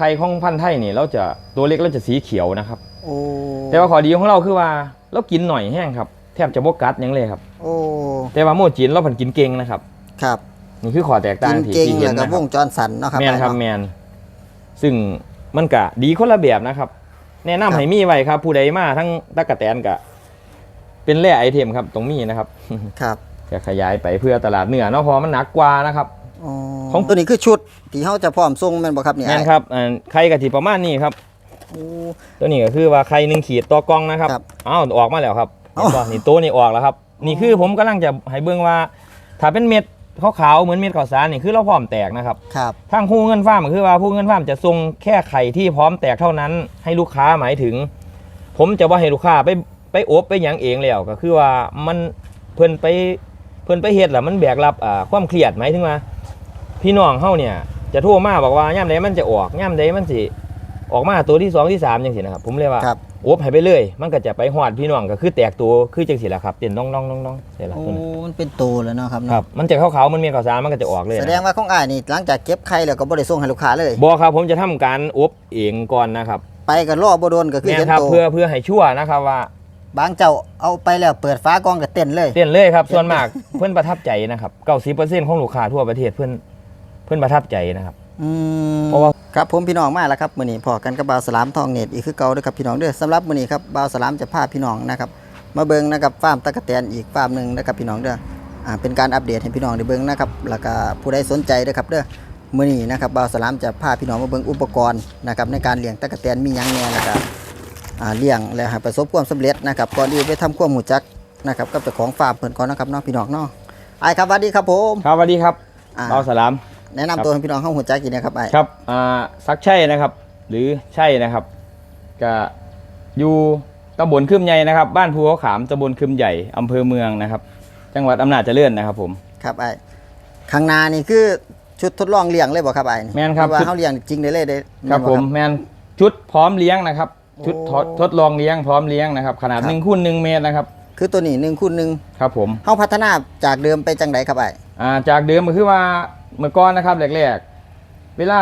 ไข่ของพันธุ์ไทยนี่เราจะตัวเล็กเราจะสีเขียวนะครับ โอ้แต่ว่าข้อดีของเราคือว่าเรากินหน่อยแห้งครับแทบจะบ่กัดหยังเลยครับ โอ้แต่ว่าโมจินเราผันกินเก่งนะครับ ครับนี่คือข้อแตกต่างกินที่เก่งที่เห็แล้นวก็นะควรับงจรสันเนาะครับแมนครับอ้ายแมเนาะ นซึ่งมันกะดีคนละแบบนะครับ แนะนำครับ ให้มีไว้ครับ ผู้ใดมาทั้งตะกะแตนกะ เป็นแร่ไอเทมครับตรงมีนะครับ ครับ จะขยายไปเพื่อตลาดเนื้อเนาะเพอมันหนักกว่านะครับอ๋อ ของตัวนี้คือชุดที่เขาจะพร้อมส่งแม่นบ่ครับเนี่ยแม่นครับอ่าไข่กะทิประมาณนี้ครับ โอ้ ตัวนี้ก็คือว่าไข่หนึ่งขีดต่อกล่องนะครับครับอ้าวออกมาแล้วครับเอ้าเห็นป่ะนี่ตัวนี้ออกแล้วครับ นี่คือผมกำลังจะให้เบิ่งว่า ถ้าเป็นเม็ดขาวๆเหมือนเม็ดข้าวสารนี่คือเราพร้อมแตกนะครับครับทางผู้เงินฟาร์มก็คือว่าผู้เงินฟาร์มจะส่งแค่ไข่ที่พร้อมแตกเท่านั้น ให้ลูกค้าหมายถึง ผมจะว่าให้ลูกค้าไปไปอบไปหยังเองแล้วก็คือว่ามันเพิ่นไปเพิ่นไปเฮ็ดแล้วมันแบกรับอ่าความเครียดหมายถึงว่า พี่น้องเฮาเนี่ยจะโทรมาบอกว่าย่ามใดมันจะออกย่ามใดมันสิออกมาตัวที่สองที่สามจังซี่นะครับผมเลยว่าครับอบให้ไปเลย มันก็จะไปฮอดพี่น้องก็คือแตกตัวคือจังซี่แหละครับเต้นน้องๆน้องๆใช่ละโอ้ตัวนั้นมันเป็นตัวแล้วเนาะครับครัเนาะบมันจะขาวๆมันมีข้าวสารมันก็จะออกเลยแสนะดงว่าของอ้ายนี่หลังจากเก็บไข่แล้วก็บ่ได้ส่งให้ลูกค้าเลย บอครับผมจะทำการอบเองก่อนนะครับไปก็รอบ่โดนก็คือแม่เห็นนครับตัวเพื่อเพื่อให้ชั่วร์นะครับว่าบางเจ้าเอาไปแล้วเปิดฟ้ากล้องก็เต้นเลย เต้นเลยครับส่วนมาก เพื่อนประทับใจนะครับเก้าสิบเปอร์เซ็นต์ของลูกค้าทั่วประเทศเพื่อนเพื่อนประทับใจนะครับ อืมเพราะว่า ครับผมพี่น้องมาแล้วครับมื้อนี้พอกันกับบ่าวสลามทองเน็ตอีกคือเก่าเด้อครับพี่น้องเด้อสำหรับมื้อนี้ครับบ่าวสลามจะพาพี่น้องนะครับมาเบิ่งนะครับฟาร์มตะกะแตนอีกฟาร์มหนึงนะครับพี่น้องเด้ออ่าเป็นการอัปเดตให้พี่น้องได้เบิ่งนะครับแล้วก็ผู้ใดสนใจเด้อครับเด้อมื้อนี้นะครับบ่าวสลามจะพาพี่น้องมาเบิ่งอุปกรณ์นะครับในการเลี้ยงตะกะแตนมีหยังแหน่แล้วก็อ่าเลี้ยงแล้วให้ประสบความสำเร็จนะครับก่อนอื่นไปทำความรู้จักนะครับกับเจ้าของฟาร์มเพิ่นก่อนนะครับเนาะพี่น้องเนาะอ้ายครับสวัสดีครับผม ครับสวัสดีครับอ่าเบาสลาม แนะนำตัวให้พี่น้องเฮารู้จักอีกนะครับอ้ายครับอ่าซักใช่นะครับ หรือใช่นะครับก็อยู่ตำบลคืมใหญ่นะครับ บ้านภูเขาขามตำบลคืมใหญ่อำเภอเมืองนะครับ จังหวัดอำนาจเจริญนะครับผม ครับไอ้ข้างหน้านี่คือชุดทดลองเลี้ยงเลยบ่ครับไอ้แม่นครับหอว่าชุดเขาเลี้ยงจริงได้เลยได้ครับแนผมแมนชุดพร้อมเลี้ยงนะครับ ชุดโอ้ทดทดลองเลี้ยงพร้อมเลี้ยงนะครับ ขนาดครับ หนึ่งคูณหนึ่งเมตรนะครับคือตัวนี้หนึ่งคูณหนึ่งครับผม เขาพัฒนาจากเดิมไปจังไดครับไอ้ อ่าจากเดิมก็คือว่า เมื่อก่อนนะครับแรกๆ เวลา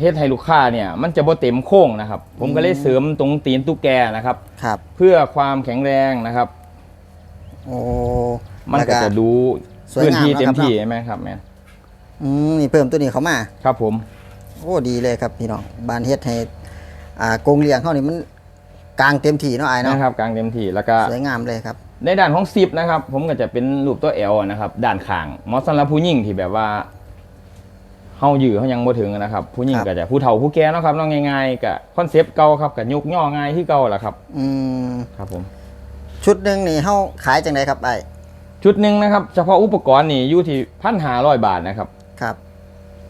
เฮ็ดให้ลูกค้าเนี่ย มันจะบ่เต็มโค้งนะครับ ผมก็เลยเสริมตรงตีนตุ๊กแกนะครับ ครับ เพื่อความแข็งแรงนะครับ โอ้มันแล้วก็จะดูสวยพื้นงามที่เนอะเต็ครัมบที่เนอะใช่ไหมครับแมนอืมนี่เพิ่มตัวนี้เข้ามา ครับผม โอ้ดีเลยครับพี่น้องบ้านเฮ็ดให้อ่ากรงเลี้ยงเขานี่มันกลางเต็มที่เนาะไอ้เนาะนะครับกลางเต็มที่แล้วก็สวยงามเลยครับ ในด้านของซิปนะครับ ผมก็จะเป็นรูปตัว L นะครับ ด้านข้างเหมาะสำหรับผู้หญิงที่แบบว่า เฮายื้อเขายังบ่ถึงนะครับ ผู้หญิงครับก็จะผู้เฒ่าผู้แก่เนาะครับเน้องง่ายๆกับคอนเซปต์เก่าครับกับยุกย่อง่ายที่เก่าแหละครับ อืมครับผม ชุดหนึ่งนี่เขาขายจังไดครับไอ้ชุดหนึ่งนะครับ เฉพาะอุปกรณ์นี่อยู่ที่พันหาร้อยบาทนะครับ ครับ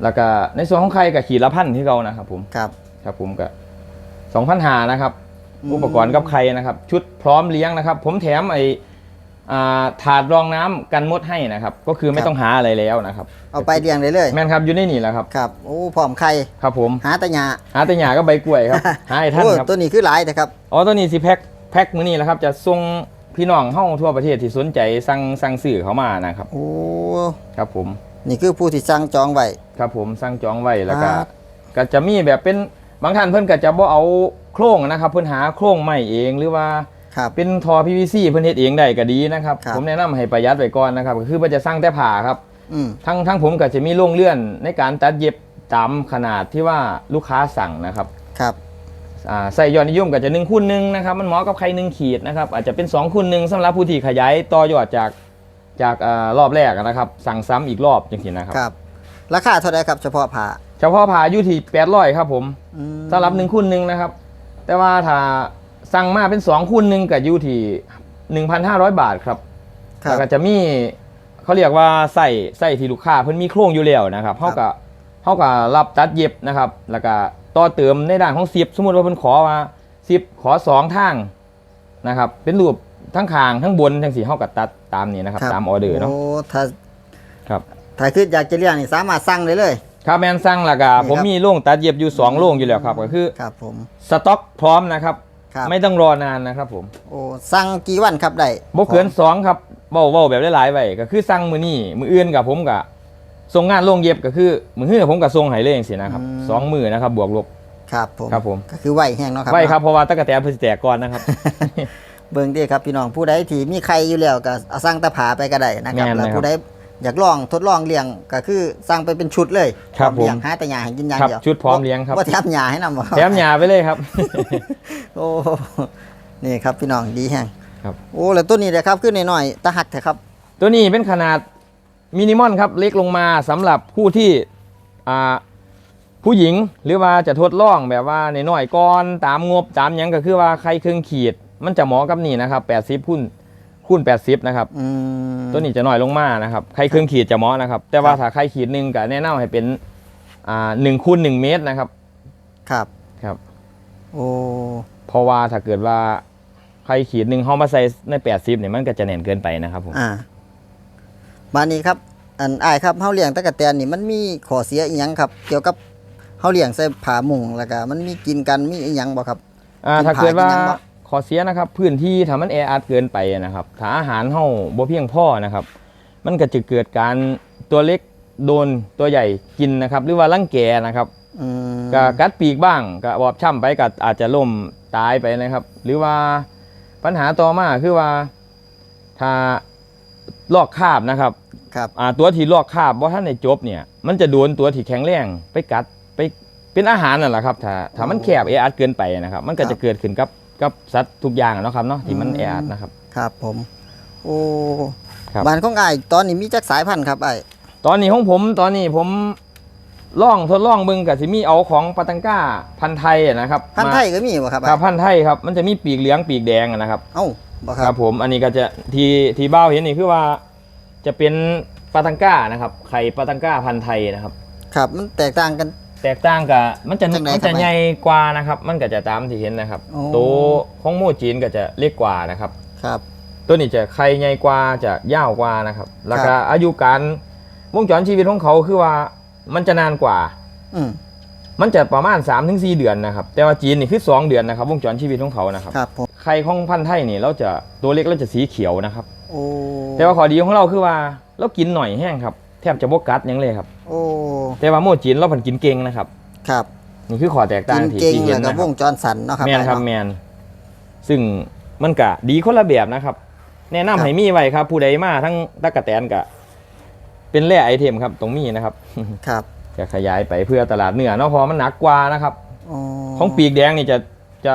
แล้วก็ในส่วนของใครกับขีดละพันที่เก่านะครับ ผม ครับ ครับผมก็สองพันหานะครับอืมอุปกรณ์กับใครนะครับ ชุดพร้อมเลี้ยงนะครับ ผมแถมไออ่า ถาดรองน้ำกันมดให้นะครับ ก็คือไม่ต้องหาอะไรแล้วนะครับ เอาไปเลี้ยงได้เลยแม่นครับอยู่ในนี่แหละครับครับโอ้พร้อมไข่ครับผมหาแตะหยาหาแต่หยาก็ใบกล้วยครับหาให้ท่านโอ้ครับตัวนี้คือหลายแต่ครับอ๋อตัวนี้สิแพ็คแพ็คมื้อนี้แหละครับ จะส่งพี่น้องเฮาทั่วประเทศที่สนใจสั่งสั่งซื้อเขามานะครับโอ้ครับผม นี่คือผู้ที่สั่งจองไว้ครับผมสั่งจองไว้แล้วก็ครับก็จะมีแบบเป็นบางท่านเพิ่นก็จะบ่เอาโครงนะครับ เพิ่นหาโครงใหม่เองหรือว่า ครับ เป็นทอ PVC เพิ่นเฮ็ดเองได้ก็ดีนะครับครับ ผมแนะนำให้ประหยัดไว้ก่อนนะครับก็คือมันจะสร้างแต่ผ้าครับ อืม ทั้งทั้งผมก็จะมีโรงเลื่อนในการตัดเย็บตามขนาดที่ว่าลูกค้าสั่งนะครับครับ อ่าใส่ยอดนิยมก็จะ1คูณหนึ่งนะครับมันเหมาะกับใครหนึ่งขีดนะครับอาจจะเป็น2คูณหนึ่งสำหรับผู้ที่ขยายต่อยอดจากจากอ่ารอบแรกนะครับ สั่งซ้ำอีกรอบจังซี่นะครับ ครับ ราคาเท่าไหรครับเฉพาะผ้าเฉพาะผ้าอยู่ที่800ครับผม อืม สำหรับ1คูณหนึ่งนะครับ แต่ว่าถ้า สั่งมาเป็น2คูณหนึ่งก็อยู่ที่1,500บาทครับครัแล้วบ ก็จะมีเขาเรียกว่าใส่ใส่ที่ลูกค้าเพิ่นมีโครงอยู่แล้วนะครับเขาก็เขาก็รับตัดเย็บนะครับ แล้วก็ต่อเติมในด้านของซิปสมมติว่าเพิ่นขอว่าซิปขอสองทางนะครับ เป็นรูปทั้งคางทั้งบนทั้งสีเขาก็ตัดตามนี้นะครับ ตามออเดอร์เนาะ โอ้ถ้าครับ ถ้าคืออยากจะเลี้ยงนี่สามารถสั่งได้เลย ครับแมนสั่งแล้วก็นี่ครับ ผมมีโรงตัดเย็บอยู่สองโรงอยู่แล้วครับก็คือ ครับผม สต็อกพร้อมนะครับ ครับไม่ต้องรอนานนะครับผมโอ้สั่งกี่วันครับได้บ่เกินสองครับเว้าเว้าแบบหลายๆไว้ก็คือสั่งมื้อนี้มื้ออื่นกับผมก็ส่งงานโรงเย็บก็คือมือหื้อผมก็ส่งให้เลยจังซี่นะครับอืมสองมือนะครับบวกลบครับผมครับผมก็คือไหวแห้งเนาะครับไว้ครับเพราะว่าตะกะแตนเพิ่นสิแตกก่อนนะครับเบิ่งเด้ครับพี่น้องผู้ใดที่มีใครอยู่แล้วก็เอาสั่งตะผาไปก็ได้นะครับแม่นเลยแล้วครับผู้ใด อยากลองทดลองเลี้ยงก็คือสั่งไปเป็นชุดเลยครับพอเลี้ยงผม หาแต่หญ้าให้กินอย่างครับเดียวชุดพร้อมเลี้ยงครับว่าแถมหญ้าให้นำบ่แถมหยาไปเลยครับ โอ้นี่ครับพี่น้องดีแฮงครับ โอ้แล้วตัวนี้เด้ครับขึ้นหน่อยๆตะหักแท้ครับ ตัวนี้เป็นขนาดมินิมอลครับเล็กลงมาสำหรับผู้ที่อ่าผู้หญิงหรือว่าจะทดลองแบบว่าในน้อยๆก่อนตามงบตามหยังก็คือว่าใครเครื่องขีด มันจะเหมาะกับนี่นะครับ80พุ่น คูณ80นะครับ อืม ตัวนี้จะน้อยลงมานะครับใครเครื่องขีดจะเหมาะนะครับ แต่ว่าครับ ถ้าใครขีดหนึ่งก็แนะนำให้เป็นอ่าหนึ่งคูณหนึ่งเมตรนะครับ ครับ ครับ โอ้ เพราะว่าถ้าเกิดว่าใครขีดหนึ่งเขามาใส่ใน80เนี่ยมันก็จะแน่นเกินไปนะครับผม อ่า มานี้ครับ อันอ้ายครับเฮาเลี้ยงตะกะแตนนี่มันมีข้อเสียอีหยังครับ เกี่ยวกับเฮาเลี้ยงใส่ผ้ามุงแล้วก็มันมีกินกันมีอีหยังบ่ครับ อ่ากินถ้าเกิดว่าผากินหยังบ่ ขอเสียนะครับพื้นที่ถ้ามันแออัดเกินไปนะครับถ้าอาหารเฮาบ่เพียงพอนะครับ มันก็จะเกิดการตัวเล็กโดนตัวใหญ่กินนะครับ หรือว่ารังแกนะครับอืมก็กัดปีกบ้างก็บอบช้ำไปก็อาจจะล่มตายไปนะครับ หรือว่าปัญหาต่อมาคือว่าถ้าลอกคราบนะครับครับอ่าตัวที่ลอกคราบว่าท่านในจบเนี่ย มันจะโดนตัวที่แข็งแรงไปกัดไปเป็นอาหารนั่นแหละครับ ถ้าถ้ามันแคบแออัดเกินไปนะครับ มันก็จะเกิดขึ้นกับ กับสัตว์ทุกอย่างอะเนาะครับเนาะที่มันแออัดนะครับ ครับผม โอ้ครับ บ้านของอ้ายตอนนี้มีจักสายพันธุ์ครับอ้ายตอนนี้ของผมตอนนี้ผมล่องทดลองเบิ่งกับสิมีเอาของปาตังก้าพันธุ์ไทยอะนะครับพันธุ์ไทยก็มีบ่ครับมาคอ้ารับยพันธุ์ไทยครับมันจะมีปีกเหลืองปีกแดงอะนะครับ เอ้าบ่คครัรับบผมอันนี้ก็จะทีทีเบ้าเห็นนี่คือว่าจะเป็นปาตังก้านะครับไข่ปาตังก้าพันธุ์ไทยนะครับ ครับ มันแตกต่างกัน แตกต่างกับมันจะจังไหนมันครัจะบ ใหญ่กว่านะครับ มันก็จะตามที่เห็นนะครับ โอ้ ตัวของโมจีนก็จะเล็กกว่านะครับ ครับ ตัวนี้จะไข่ใหญ่กว่าจะยาวกว่านะครับ แล้วก็อายุการวงจรชีวิตของเขาคือว่ามันจะนานกว่า อืมมันจะประมาณ 3-4 เดือนนะครับ แต่ว่าจีนนี่คือ 2 เดือนนะครับ วงจรชีวิตของเขานะครับ ครับผมไข่ของพันธุ์ไทยนี่เราจะตัวเล็กเราจะสีเขียวนะครับ โอ้แต่ว่าข้อดีของเราคือว่าเรากินหน่อยแห้งครับ แทบจะบกกัดหยังเลยครับ โอ้แต่ว่าโมจีนเราผันกินเก่งนะครับ ครับนี่คือข้อแตกต่ากิงนที่เก่งที่เห็แล้นวก็นะควรับงจรสันเนาะครับแมนครับอ้ายแมเนาะนซึ่งมันกะดีคนละแบบนะครับ แนะนำครับให้มีไว้ครับ ผู้ใดมาทั้งตะกะแตนกะ เป็นแร่ไอเทมครับ ตรงมีนะครับ ครับจะขยายไปเพื่อตลาดเนื้อเนาะเพอมันหนักกว่านะครับ อ๋อของปีกแดงนี่จะจะ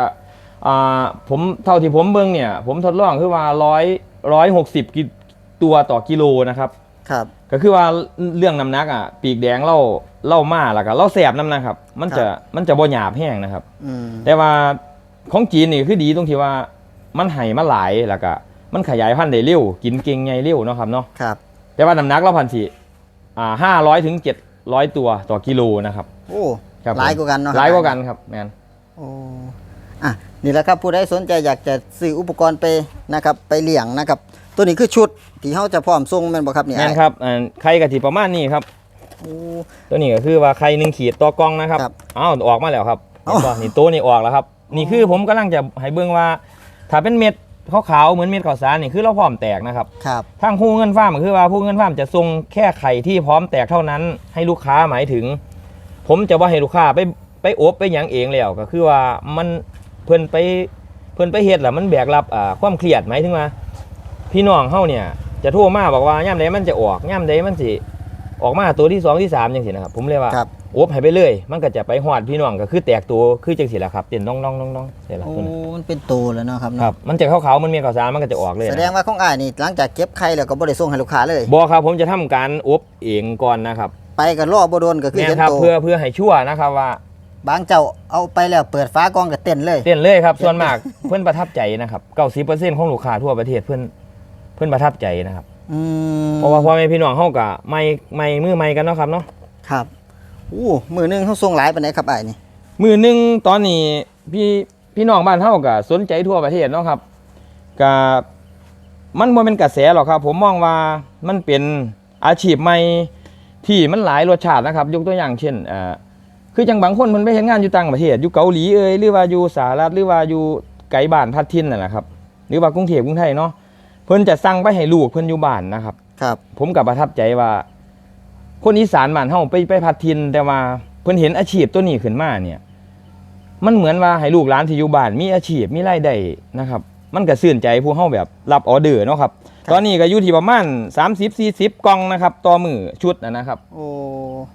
อ่าผมเท่าที่ผมเบิ่งเนี่ย ผมทดลองคือว่าร้อยร้อยหกสิบตัวต่อกิโลนะครับ ครับ ก็คือว่าเรื่องน้ำหนักอะปีกแดงเล่าเล่ามาแล้วก็เล่าแสบน้ำนะครับ มันจะมันจะบ่หยาบแห้งนะครับ อืมแต่ว่าของจีนนี่คือดีตรงที่ว่ามันไห่มาหลายแล้วก็มันขยายพันธุ์ได้เร็วกินเก่งไงเร็วเนาะครับเนาะครับ แต่ว่าน้ำหนักเราพันสี่อ่าห้าร้อยถึงเจ็ดร้อยตัวต่อกิโลนะครับ โอ้ครับผม หลายกว่ากันเนาะครับหลายกว่ากันครับแมน โอ้อะนี่แหละครับผู้ใดสนใจอยากจะซื้ออุปกรณ์ไปนะครับไปเลี้ยงนะครับ ตัวนี้คือชุดที่เขาจะพร้อมส่งแม่นบ่ครับเนี่ยแมนครับอ่าไข่กะทิประมาณนี้ครับ โอ้ ตัวนี้ก็คือว่าไข่หนึ่งขีดต่อกล้องนะครับครับอ้าวออกมาแล้วครับเอ้าเห็นป่ะนี่ตัวนี้ออกแล้วครับ นี่คือผมกำลังจะให้เบิ่งว่า ถ้าเป็นเม็ดขาวๆเหมือนเม็ดข้าวสารนี่คือเราพร้อมแตกนะครับ ครับ ทางผู้เงินฟาร์มก็คือว่าผู้เงินฟาร์มจะส่งแค่ไข่ที่พร้อมแตกเท่านั้น ให้ลูกค้าหมายถึง ผมจะว่าให้ลูกค้าไปไปอบไปหยังเองแล้วก็คือว่ามันเพิ่นไปเพิ่นไปเฮ็ดแล้วมันแบกรับอ่าความเครียดหมายถึงว่า พี่น้องเฮาเนี่ย จะโทรมาบอกว่าย่ามใดมันจะออกย่ามใดมันสิออกมาตัวที่สองที่สามจังซี่นะครับผมเลยว่าครับอบให้ไปเลย มันก็จะไปหอดพี่น้องก็คือแตกตัวคือจังซี่แหละครับเต้นน้องๆน้องๆเสียละโอ้ตัวนั้นมันเป็นตัวแล้วเนาะครับครัเนาะบมันจะขาวๆมันมีข้าวสารมันก็จะออกเลยแสนะดงว่าของอ้ายนี่หลังจากเก็บไข่แล้วก็บ่ได้ส่งให้ลูกค้าเลย บอกครับผมจะทำการอบเองก่อนนะครับไปก็รอบ่โดนก็คือแม่เห็นนครับตัวเพื่อเพื่อให้ชั่วนะครับว่าบางเจ้าเอาไปแล้วเปิดฟ้ากล้องก็เต้นเลย เต้นเลยครับส่วนมาก เพื่อนประทับใจนะครับเก้าสิบเปอร์เซ็นต์ของลูกค้าทั่วประเทศเพื่อน เพื่อนประทับใจนะครับ อืมเพราะว่าพ่อแม่พี่น้องเฮากะไม่ไม่มือไม่กันเนาะครับเนาะครับอู้มือหนึงเขาส่งหลายปานใดครับอ้ายนี่มือหนึงตอนนี้พี่พี่น้องบ้านเฮากะสนใจทั่วประเทศเนาะครับกะมันบ่เป็นกระแสหรอกครับ ผมมองว่ามันเป็นอาชีพใหม่ที่มันหลายรสชาตินะครับ ยกตัวอย่างเช่นเอ่อคือจังบางคนมันไปเห็นงานอยู่ต่างประเทศอยู่เกาหลีเอ่ยหรือว่าอยู่สหรัฐหรือว่าอยู่ไกลบ้านพัดทินนั่นแหละครับหรือว่ากรุงเทพกรุงไทยเนาะ เพิ่นจะสั่งไปให้ลูกเพิ่นอยู่บ้านนะครับ ครับ ผมกับประทับใจว่า คนอีสานบ้านเฮาไปไปพัดทินแต่ว่าเพิ่นเห็นอาชีพตัวนี้ขึ้นมาเนี่ย มันเหมือนว่าให้ลูกหลานที่อยู่บ้านมีอาชีพมีรายได้นะครับ มันก็ซื่นใจผู้เฮาแบบรับออเดอร์เนาะครับ ตอนนี้ก็อยู่ที่ประมาณ30 40กล่องนะครับต่อมือชุดนะนะครับ โอ้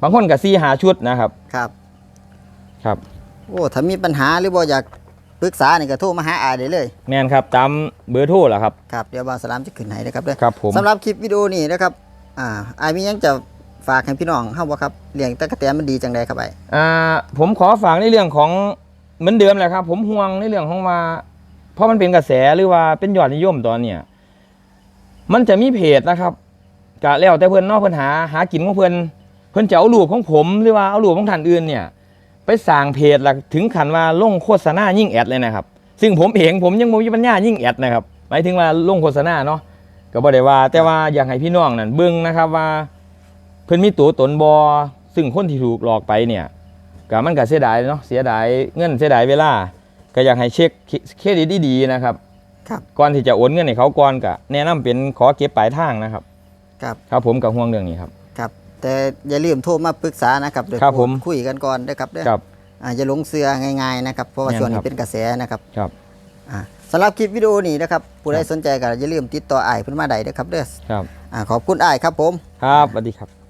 บางคนก็4หาชุดนะครับ ครับ ครับ โอ้ถ้ามีปัญหาหรือบ่อยาก ปรึกษานี่ก็โทรมาหาอายได้เลยแม่นครับตามเบอร์โทรล่ะครับ ครับเดี๋ยวบ่าวสลามจะขึ้นให้นะครับเด้อครับผม สำหรับคลิปวิดีโอนี้นะครับอ่าอายมีหยังจะฝากให้พี่น้องเฮาบ่ครับเลี้ยงตะกะแตนมันดีจังไดครับไอ้อ่าผมขอฝากในเรื่องของเหมือนเดิมแหละครับ ผมห่วงในเรื่องของว่า เพราะมันเป็นกระแสหรือว่าเป็นยอดนิยมตอนเนี้ยมันจะมีเพจนะครับกะแล้วแต่เพื่อนเนอกเพื่อนหาหากินของเพื่อนเพื่อนจะเอารูปของผมหรือว่าเอารูปของท่านอื่นเนี่ย ไปสร้างเพจหลักถึงขันว่าลงโฆษณายิ่งแอดเลยนะครับ ซึ่งผมเองผมยังบ่มีปัญญายิ่งแอดนะครับหมายถึงว่าลงโฆษณาเนาะก็บ่ได้ว่า แต่ว่าอยากให้พี่น้องนั่นเบิ่งนะครับว่า เพิ่นมีตัวตนบอซึ่งคนที่ถูกหลอกไปเนี่ยก็มันก็เสียดายเนาะเสียดายเงินเสียดายเวลา ก็อยากให้เช็คเครดิตดีๆนะครับครับก่อนที่จะโอนเงินให้เขาก่อนก็แนะนำเป็นขอเก็บปลายทางนะครับ ครับครับผมกับห่วงเรื่องนี้ครับครับ แต่อย่าลืมโทรมาปรึกษานะครับเดี๋ยวครับผม คุยกันก่อนนะครับเด้อครับ อ่าอย่าหลงเสือง่ายๆนะครับเพราะว่าแม่นช่วงนี้ครับเป็นกระแสนะครับครับ อ่าสำหรับคลิปวิดีโอนี้นะครับผู้ใดครับ สนใจก็อย่าลืมติดต่ออ้ายเพิ่นมาได้เด้อครับเด้อครับ อ่าขอบคุณอ้ายครับผม ครับสวัสดีครับ